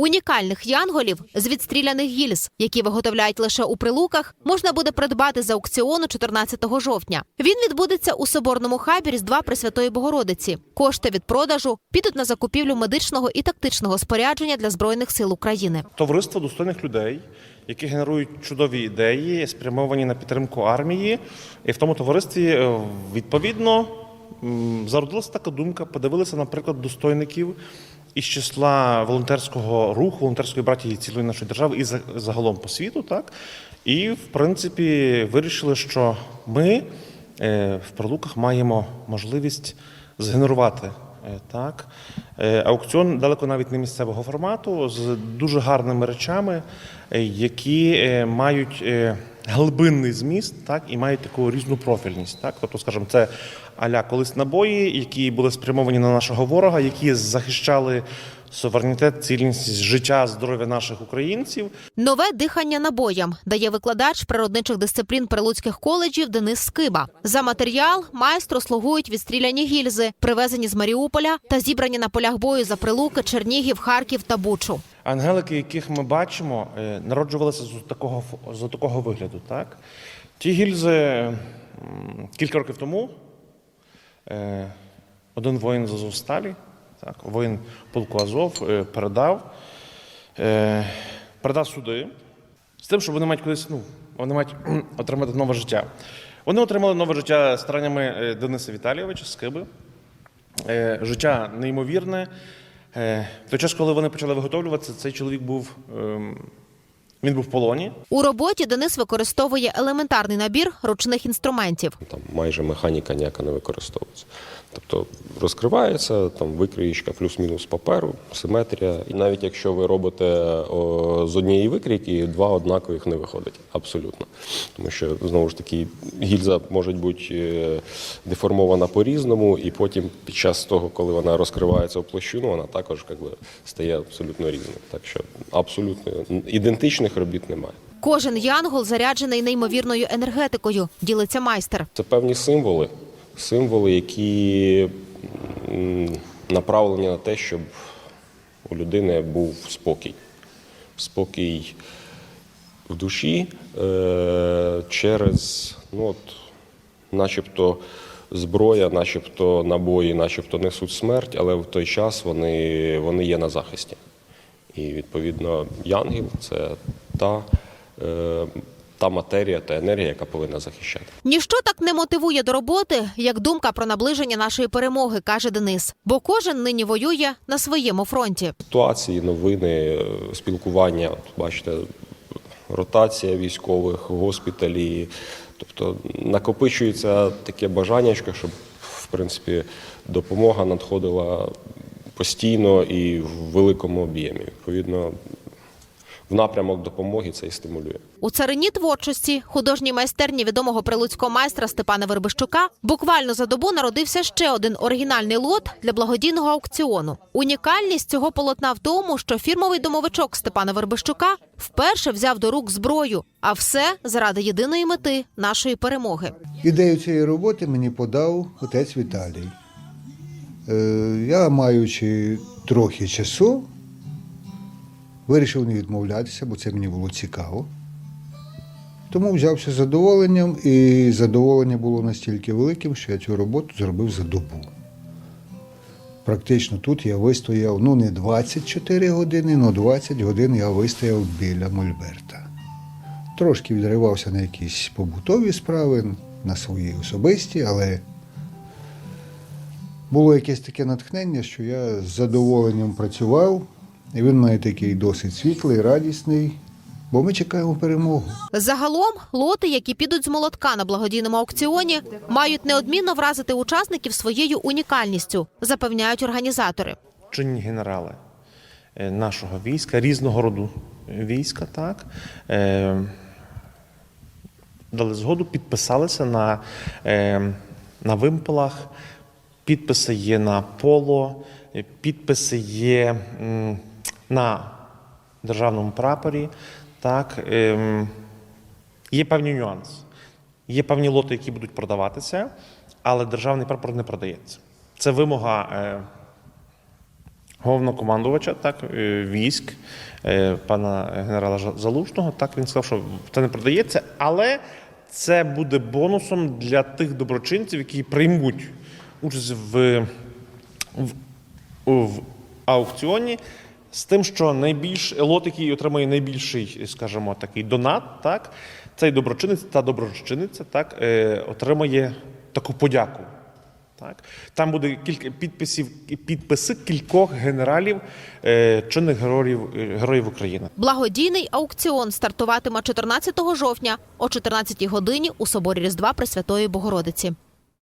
Унікальних янголів з відстріляних гільз, які виготовляють лише у прилуках, можна буде придбати з аукціону 14 жовтня. Він відбудеться у соборному хабі Різдва Пресвятої Богородиці. Кошти від продажу підуть на закупівлю медичного і тактичного спорядження для збройних сил України. Товариство достойних людей, які генерують чудові ідеї, спрямовані на підтримку армії. І в тому товаристві е, відповідно зародилася така думка. Подивилися, наприклад, достойників із числа волонтерського руху, волонтерської братії цілої нашої держави і за- загалом по світу, так? І в принципі вирішили, що ми е, в пролуках маємо можливість згенерувати Е, Так, аукціон далеко навіть не місцевого формату з дуже гарними речами, е, які е, мають е, глибинний зміст, так і мають таку різну профільність. Так, тобто, скажімо, це аля колись набої, які були спрямовані на нашого ворога, які захищали суверенітет, цілісність життя, здоров'я наших українців. Нове дихання набоям дає викладач природничих дисциплін прилуцьких коледжів Денис Скиба. За матеріал майстру слугують відстріляні гільзи, привезені з Маріуполя та зібрані на полях бою за Прилуки, Чернігів, Харків та Бучу. Ангелики, яких ми бачимо, е, народжувалися з такого з такого вигляду. Так? Ті гільзи кілька років тому е, один воїн з Азовсталі, так, воїн полку Азов е, передав, передав сюди з тим, що вони мають колись, ну, вони мають отримати нове життя. Вони отримали нове життя стараннями Дениса Віталійовича Скиби. Е, життя неймовірне. Е, В той час, коли вони почали виготовлюватися, цей чоловік був, ем, він був в полоні. У роботі Денис використовує елементарний набір ручних інструментів. там майже механіка ніяка не використовується. Тобто розкривається там викриєчка плюс-мінус паперу, симетрія. І навіть якщо ви робите о, з однієї викрійки, два однакових не виходить. Абсолютно. Тому що знову ж таки гільза може бути е, деформована по-різному, і потім під час того, коли вона розкривається в площину, вона також як би, стає абсолютно різною. Так що абсолютно ідентичних робіт немає. Кожен янгол заряджений неймовірною енергетикою, ділиться майстер. Це певні символи, символи, які направлені на те, щоб у людини був спокій. Спокій в душі е, через, ну от, начебто, зброя, начебто набої, начебто несуть смерть, але в той час вони, вони є на захисті. І відповідно янгел це та, е, та матерія, та енергія, яка повинна захищати. Ніщо так не мотивує до роботи, як думка про наближення нашої перемоги, каже Денис. Бо кожен нині воює на своєму фронті. Ситуації, новини, спілкування. От бачите, ротація військових, госпіталі. Тобто накопичується таке бажання, щоб в принципі допомога надходила постійно і в великому об'ємі. Відповідно, в напрямок допомоги це і стимулює. У царині творчості художній майстерні відомого прилуцького майстра Степана Вербищука буквально за добу народився ще один оригінальний лот для благодійного аукціону. Унікальність цього полотна в тому, що фірмовий домовичок Степана Вербищука вперше взяв до рук зброю, а все заради єдиної мети нашої перемоги. Ідею цієї роботи мені подав отець Віталій. Е, Я, маючи трохи часу, вирішив не відмовлятися, бо це мені було цікаво. Тому взявся задоволенням, і задоволення було настільки великим, що я цю роботу зробив за добу. Практично тут я вистояв ну не 24 години, але 20 годин я вистояв біля Мольберта. Трошки відривався на якісь побутові справи, на свої особисті, але було якесь таке натхнення, що я з задоволенням працював, і він має такий досить світлий, радісний, бо ми чекаємо перемогу. Загалом лоти, які підуть з молотка на благодійному аукціоні, мають неодмінно вразити учасників своєю унікальністю, запевняють організатори. чинні генерали е, нашого війська, різного роду війська, так, е, дали згоду, підписалися на, е, на вимпелах. Підписи є на поло, підписи є на державному прапорі. Так, ем, є певні нюанси. Є певні лоти, які будуть продаватися, але державний прапор не продається. Це вимога е, головнокомандувача так, е, військ е, пана генерала Залужного. Так він сказав, що це не продається, але це буде бонусом для тих доброчинців, які приймуть участь в, в, в аукціоні. З тим, що найбільш лот, який отримає найбільший, скажімо, такий донат, так, цей доброчинець та доброчинниця так, е, отримає таку подяку. Так. Там буде кілька підписів, підписи кількох генералів, е, чинних героїв, е, героїв України. Благодійний аукціон стартуватиме 14 жовтня о 14 годині у соборі Різдва Пресвятої Богородиці.